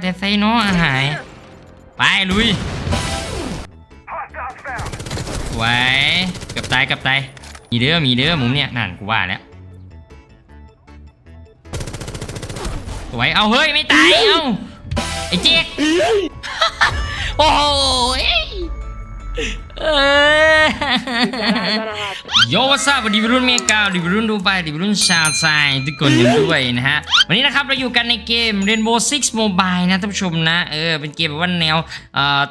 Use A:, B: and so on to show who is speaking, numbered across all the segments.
A: แต่ไซโนะหาย ไปลุยไว้เกับตายเกับตายมีเด้อมีเด้อมุมเนี่ยนั่นกูว่าแล้วสวยเอาเฮ้ยไม่ตายเอาไอ้เจ๊กโอ้ย เออโยวัสบดีวิรุ่นเมกาดีวิรุ่นดูไบดีวิรุ่นชาวไซทุกคนอยู่ด้วยนะฮะ วันนี้นะครับเราอยู่กันในเกม Rainbow Six Mobile นะท่านผู้ชมนะเออเป็นเกมแบบว่าแนว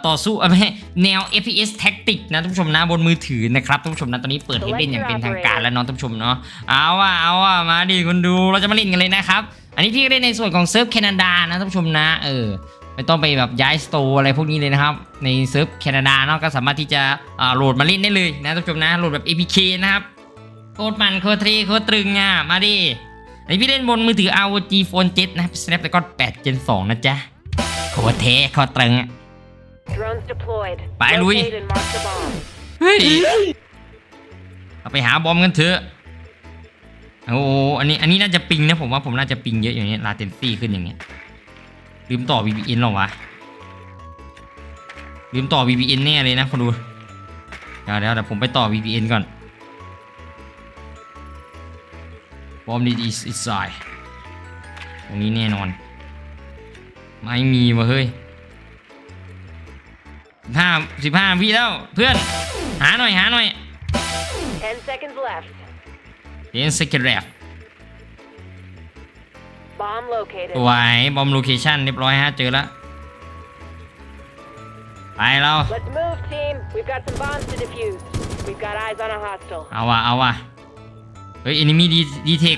A: ต่อสู้ไม่แนว FPS Tactic นะท่านผู้ชมนะบนมือถือนะครับท่านผู้ชมนะตอนนี้เปิดให้เล่นอย่างเป็นทางการแล้วเนาะท่านผู้ชมเนาะเอาว่ะเอาว่ะมาดิคุณดูเราจะมาเล่นกันเลยนะครับอันนี้พี่ก็เล่นในส่วนของเซิร์ฟแคนาดานะท่านผู้ชมนะเออ ไม่ต้องไปแบบย้ายสโตร์อะไรพวกนี้เลยนะครับ ในเซิร์ฟแคนาดาเนาะก็สามารถที่จะอ่าโหลดมาเล่นได้เลยนะท่านผู้ชมนะโหลดแบบ APK นะครับโคตรมันโคตรเทโคตรตรึงอะมาดิอันนี้พี่เล่นบนมือถือ ROG Phone 7 นะครับ Snapdragon 8 Gen 2 นะจ๊ะโคตรเทโคตรตรึงอะ
B: Drones deployed.
A: Bye, Louis.
B: Locate and mark the bomb.
A: เฮ้ยเราไปหาบอมกันเถอะโอ้โหอันนี้อันนี้น่าจะปิงนะผมว่าผมน่าจะปิงเยอะอย่างนี้ลาเทนซี่ขึ้นอย่างเงี้ย ลืมต่อ VPN หรอวะ ลืมต่อ VPN แน่เลยนะคนดู เดี๋ยวเดี๋ยวเดี๋ยวผมไปต่อ VPN ก่อนบอมดีดีอิสไซตรงนี้แน่นอน ไม่มีวะเฮ้ยห้าสิบห้าวิแล้วเพื่อน หาหน่อยหาหน่อย
B: Ten seconds left.
A: เอ็นสกิลแรป
B: Bomb located.
A: สวยบอมโลเคชั่นเรียบร้อยฮะเจอแล้วไปเรา
B: Let's move, team. We've got some bombs to defuse. We've got eyes on a hostile.
A: เอาว่ะเอาว่ะเฮ้ย enemy ดีดีเทค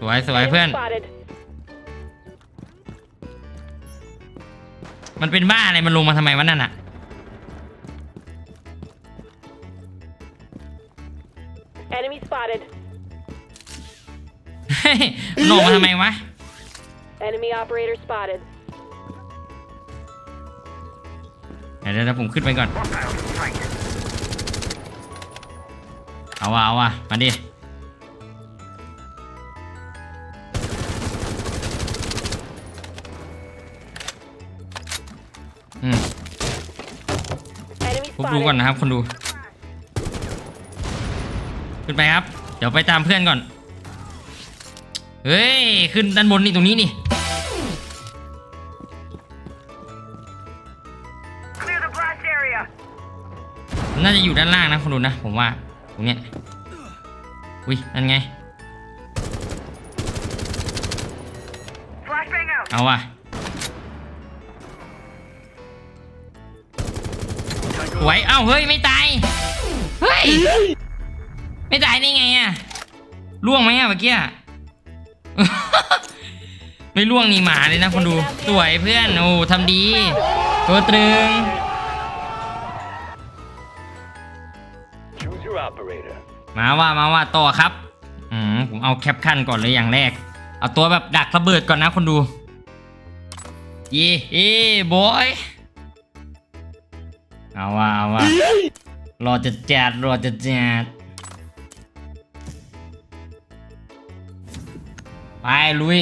A: สวยสวย
B: Enemy
A: เพื่อน
B: Spotted.
A: มันเป็นบ้าอะไรมันลงมาทำไมวะนั่นอะ
B: Enemy spotted.
A: เฮ้ยมันลงมาทำไมวะ
B: Enemy operator spotted.
A: เดี๋ยวเดี๋ยวผมขึ้นไปก่อน เอาว่ะเอาว่ะมาดิ ดูก่อน
B: spotted.
A: นะครับ คนดู ขึ้นไปครับ เดี๋ยวไปตามเพื่อนก่อน เฮ้ย ขึ้นด้านบนนี่ตรงนี้นี่
B: Clear the blast area.
A: น่าจะอยู่ด้านล่างนะคุณดูนะ ผมว่าตรงเนี้ยอุ้ยนั่นไง
B: Flashbang out.
A: เอาว่ะ สวยเอ้าเฮ้ยไม่ตายเฮ้ยไม่ตายได้ไงอะล่วงไหมอะเมื่อกี้อะไม่ล่วงนี่หมาเลยนะคนดูสวยเพื่อนโอ้ทำดี ตัวตรึง
C: Choose your operator.
A: มาว่ามาว่าต่อครับอืมผมเอาแคปขั้นก่อนเลยอย่างแรก เอาตัวแบบดักระเบิดก่อนนะคนดู เย่เอ้บอย เอาว่าเอาว่ารอจะแจดรอจะแจดไปลุย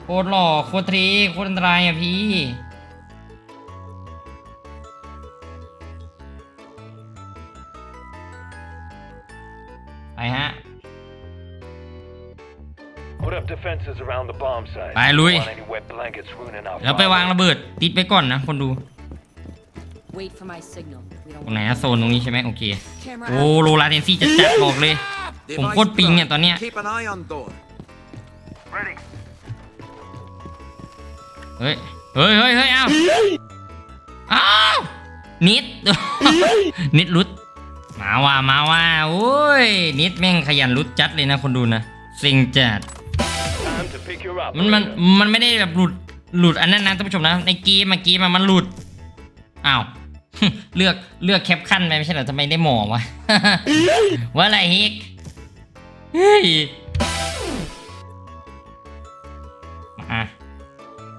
A: โคตรหล่อโคตรเทโคตรอันตรายอะพี่ ไปลุย
C: Don't want any wet blankets ruining our
A: แล้วไปวางระเบิดติดไปก่อนนะคนดู
D: Wait for my signal. We
A: ต
D: don't
A: รงไหนอะโซนตรงนี้ใช่ไหมโอเค
D: camera
A: โอ้โลลาเทนซี่จะจัดบอกเลย ผมโคตรปิงเนี่ยตอนเนี้ย
E: Keep an eye on door.
A: เฮ้ย เฮ้ยเฮ้ยเฮ้ยอ้าวอ้าวนิด นิดรุด มาว่ามาว่าโอ้ย นิดแม่งขยันรุดจัดเลยนะคนดูนะ สิงจัด
C: Time to pick you up.
A: มันมันมันไม่ได้แบบหลุดหลุดอันนั้นนะท่านผู้ชมนะในเกมเมื่อกี้มันมันหลุดอ้าว เลือกเลือกแคปขั้นไปไม่ใช่เหรอทำไมได้หมอวะ ว่าอะไรฮิกเฮ้ยมา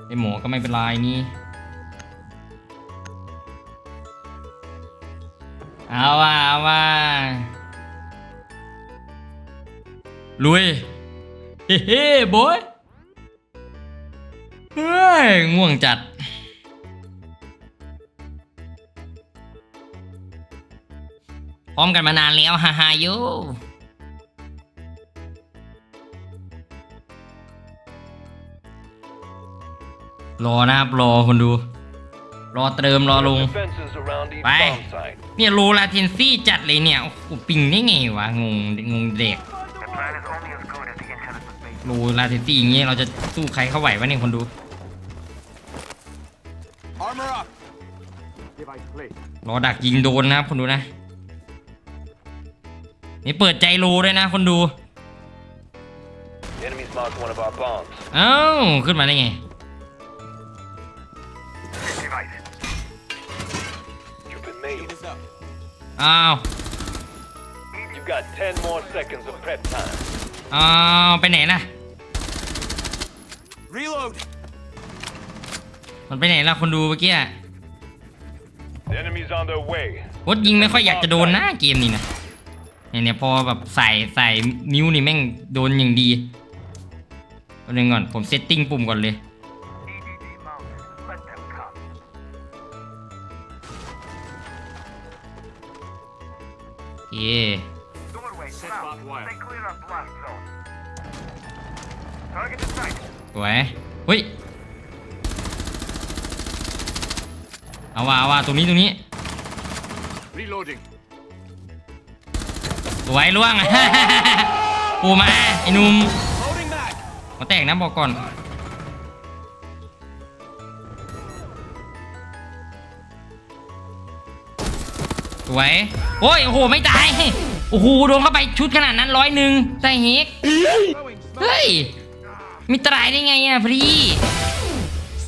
A: ได้หมอก็ไม่เป็นไรนี่เอาว่าเอาว่าลุยเฮ้เฮ้บอย ยง่วงจัด พร้อมกันมานานแล้วฮ่าฮ่าโยรอนะครับรอคนดู รอเติมรอลง
C: Defenses around each
A: Bye.
C: bomb site.
A: เนี่ยโลลาเทนซี่จัดเลยเนี่ย โอ้โหปิงได้ไงวะ งงงงเด็กโลลาเทนซี่อย่างเงี้ยเราจะสู้ใครเข้าไหววะเนี่ยคนดู รอดักยิงโดนนะครับคนดูนะ นี่เปิดใจโลด้วยนะคนดู
C: The enemy's marked one of our bombs.
A: เอ้า ขึ้นมาได้ไง
C: You've been made.
E: Is up.
A: อ้าว
C: You've got 10 more seconds of prep time.
A: อ้าว ไปไหนล่ะ
E: Reload.
A: มันไปไหนล่ะคนดูเมื่อกี้อะ
C: The enemy's on their way.
A: โคตรยิงไม่ค่อยอยากจะโดนนะเกมนี้นะเนี่ยเนี่ยพอแบบใส่ใส่นิ้วนี่แม่งโดนอย่างดีเอาหนึ่งก่อนผมเซตติ้งปุ่มก่อนเลยโอเคสวยเฮ้ย เอาว่าเอาว่าตรงนี้ตรงนี้
C: Reloading.
A: สวยล่วง ปูมาไอ้หนุ่ม
E: Loading back.
A: มาแตกนะบอกก่อน สวย โอ้ย โอ้โห ไม่ตาย โอ้โห โดนเข้าไปชุดขนาดนั้นร้อยหนึ่งใส่เฮก
E: Throwing smoke.
A: เฮ้ย มีตายได้ไงอะพรี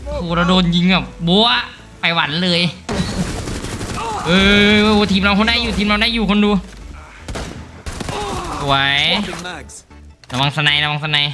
A: โอ้โหเราโดนยิงแบบบัว ไปหวันเลย เออทีมเราคนได้อยู่ทีมเราได้อยู่คนดูสวย
E: Swapping mags.
A: ระวังสไนด์ระวังสไนด์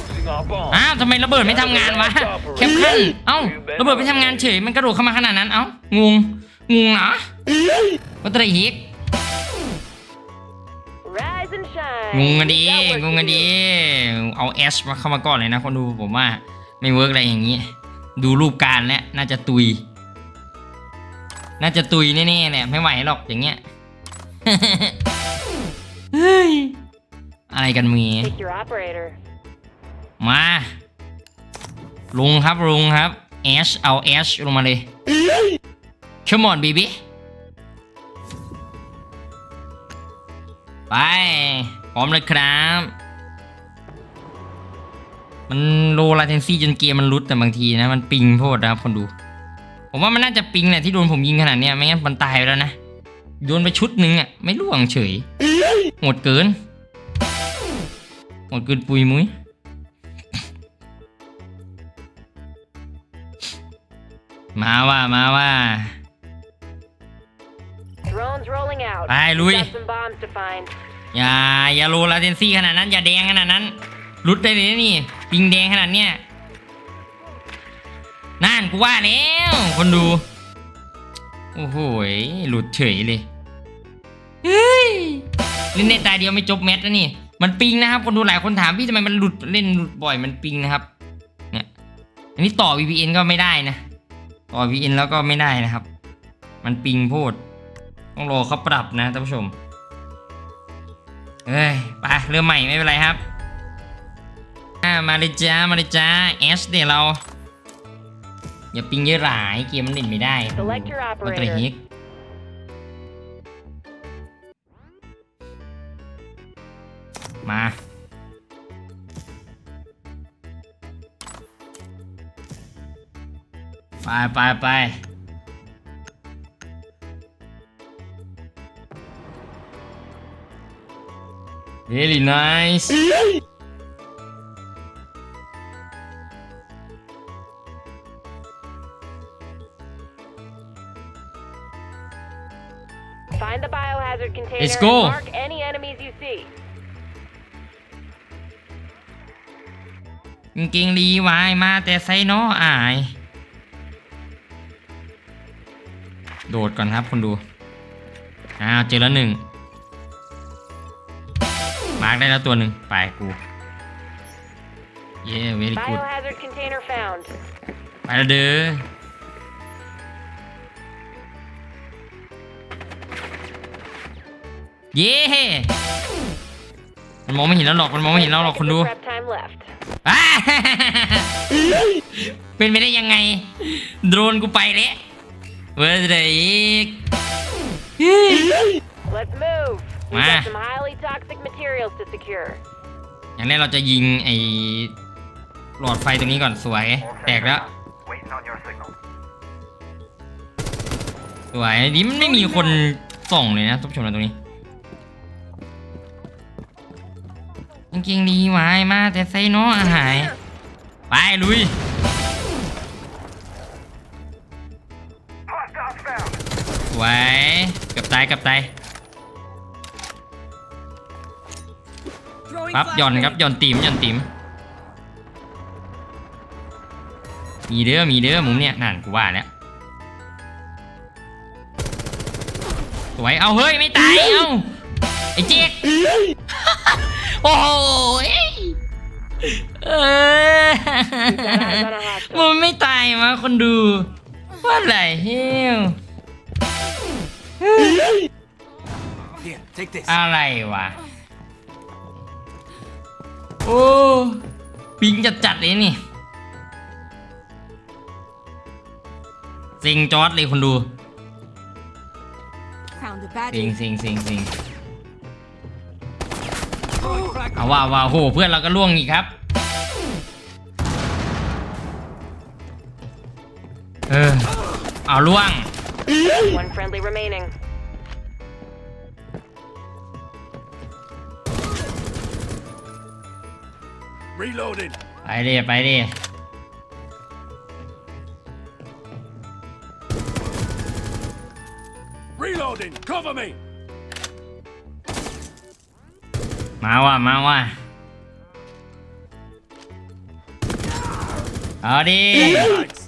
A: อ้าวทำไมระเบิดไม่ทำงานวะแคปขั้นเอ้าระเบิดไม่ทำงานเฉยมันกระโดดเข้ามาขนาดนั้นเอ้างงงงนะวัตถุฮิก
B: Rise and shine.
A: งงกันดี
B: That works
A: งงกัน
B: for
A: ดี
B: you.
A: เอาแอชมาเข้ามาก่อนเลยนะคนดูผมว่าไม่เวิร์กอะไรอย่างนี้ ดูรูปการแล้วน่าจะตุย น่าจะตุยแน่ๆเนี่ยไม่ไหวหรอกอย่างเงี้ยเฮ้ยอะไรกันมี
B: Pick your operator.
A: มาลุงครับลุงครับแอชเอาแอชลงมาเลย Come on baby ไปพร้อมเลยครับ มันโลลาเทนซี่จนเกมมันรุดแต่บางทีนะ มันปิงโพดนะครับคนดู ผมว่ามันน่าจะปิงแหละที่โดนผมยิงขนาดเนี้ยไม่งั้นมันตายไปแล้วนะโยนไปชุดหนึ่งอะ ไม่ล่วงเฉยโหดเกินโหดเกินปุยมุ้ย มาว่ามาว่า
B: Drones rolling out.
A: Bye,
B: We've
A: Louis.
B: Got some bombs to find.
A: อย่าอย่าโลลาเทนซี่ขนาดนั้น อย่าแดงขนาดนั้นรุดได้เลยนะนี่ ปิงแดงขนาดเนี้ยนั่นกูว่าแล้ว คนดู โอ้โหยหลุดเฉยเลยเฮ้ยเล่นในตาเดียวไม่จบแมตช์แล้วนี่ มันปิงนะครับ คนดูหลายคนถามพี่ทำไมมันหลุดเล่นหลุดบ่อยมันปิงนะครับ เนี่ย อันนี้ต่อ VPN ก็ไม่ได้นะ ต่อ VPN แล้วก็ไม่ได้นะครับ มันปิงโพด ต้องรอเขาปรับนะท่านผู้ชม เอ้ย ไป เริ่มใหม่ไม่เป็นไรครับอ่ามาเลยจ้า มาเลยจ้าเอสเดี๋ยวเรา อย่าปิงเยอะหลายเกมมันเล่นไม่ได้
B: Select your
A: มันตระ
B: operator
A: ฮิกมา ไปไปไป Really nice.
B: Find the biohazard container
A: Let's go.
B: and mark any enemies you see.
A: กางเกงรีวายมาแต่ไซน้ออาย โดดก่อนครับคนดู อ้าว เจอแล้วหนึ่ง มาร์กได้แล้วตัวหนึ่งไปกู เย้เวลี่กูด
B: Biohazard container found.
A: ไปแล้วเด้อ เย้ มันมองไม่เห็นแล้วหรอก มันมองไม่เห็นแล้วหรอกคนดู
B: Seconds of prep time left.
A: อ่าเป็นไปได้ยังไง โดรนกูไปแล้ว เว้ยเด็ก
B: Let's move. We've
A: Ah.
B: got some highly toxic materials to secure.
A: อย่างแรกเราจะยิงไอ้หลอดไฟตรงนี้ก่อนสวย แตกแล้วสวยนี่มันไม่มีคนส่องเลยนะทุกผู้ชมนะตรงนี้จริงๆดีหวายมาแต่ไซโนอาหาย ไปลุย วยเกับตายเกับตาย
D: Throwing
A: ปั๊บหย่อนครับหย่อนตีมหย่อนตีมมีเด้อมีเด้อมุมเนี่ยนั่นกูว่าแล้วสวยเอาเฮ้ยไม่ตายเอาไอ้เจ๊กโอ้โหเออมันไม่ตายมาคนดูว่าอะไรเฮ้ย
E: Here, take this.
A: อะไรวะ โอ้ปิงจัดจัดๆเลยนี่สิงจอร์ดเลยคนดู
D: Found the
A: สิง
D: badge.
A: สิงสิงสิงเอาว่าว่าโหเพื่อนเราก็ล่วงอีกครับ เออ เอาล่วง
B: One friendly remaining.
E: Reloading.
A: ไปดิไปดิ
E: Reloading. Cover me.
A: มาว่ะมาว่ะเอาดิ
E: Thanks.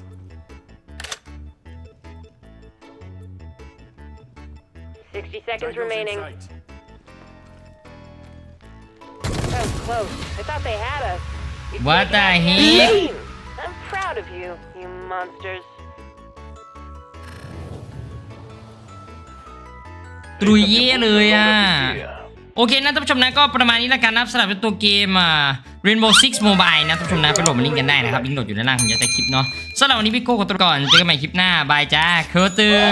B: Sixty seconds
E: Tango's in
B: remaining.
E: sight.
B: Close. I thought they had us. You've
A: What
B: taken out
A: the
B: the
A: heck?
B: team. I'm proud of you, you monsters.
A: ตรุยเย่เลยอะ
C: Here.
A: โอเคนะท่านผู้ชมนะก็ประมาณนี้แล้วกันนะครับสำหรับตัวเกมอ่า Rainbow Six Mobile นะท่านผู้ชมนะไปโหลดมาลิงก์กันได้นะครับลิงก์โหลดอยู่ด้านล่างของยาแต่คลิปเนาะสำหรับวันนี้พี่โก้ขอตัวก่อนเจอกันใหม่คลิปหน้าบายจ้าเคอตึง